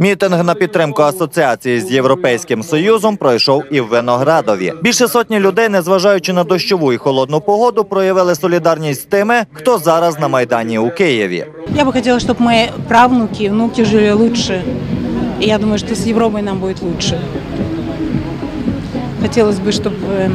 Мітинг на підтримку асоціації з Європейським Союзом пройшов і в Виноградові. Більше сотні людей, незважаючи на дощову і холодну погоду, проявили солідарність з тими, хто зараз на майдані у Києві. Я бы хотела, чтобы мои правнуки и внуки жили лучше. И я думаю, что с Европой нам будет лучше. Хотелось бы, чтобы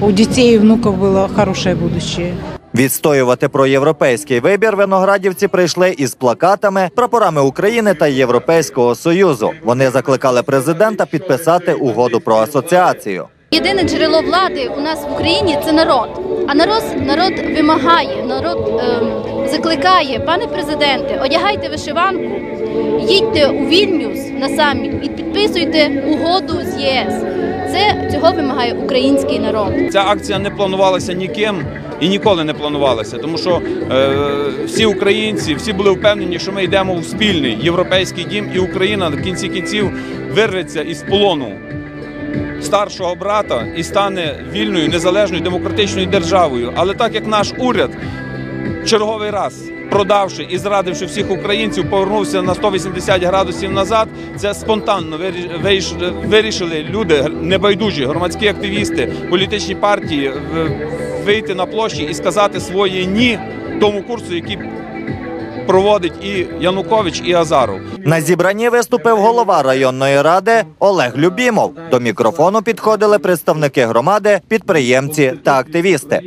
у детей и внуков было хорошее будущее. Відстоювати проєвропейський вибір виноградівці прийшли із плакатами, прапорами України та Європейського союзу. Вони закликали президента підписати угоду про асоціацію. Єдине джерело влади у нас в Україні це народ. А народ народ вимагає, народ ем, закликає, пане президенте, одягайте вишиванку, їдьте у Вільнюс на саміт і підписуйте угоду з ЄС. Це цього вимагає український народ. Ця акція не планувалася ніким і ніколи не планувалася, тому що е, всі українці всі були впевнені, що ми йдемо в спільний європейський дім, і Україна в кінці кінців вирветься із полону старшого брата і стане вільною, незалежною демократичною державою. Але так як наш уряд черговий раз. Продавши і зрадивши всіх українців, повернувся на 180 градусів назад. Це спонтанно вирі- вирішили люди, небайдужі, громадські активісти, політичні партії вийти на площі і сказати своє ні тому курсу, який проводить і Янукович, і Азаров. На зібранні виступив голова районної ради Олег Любімов. До мікрофону підходили представники громади, підприємці та активісти.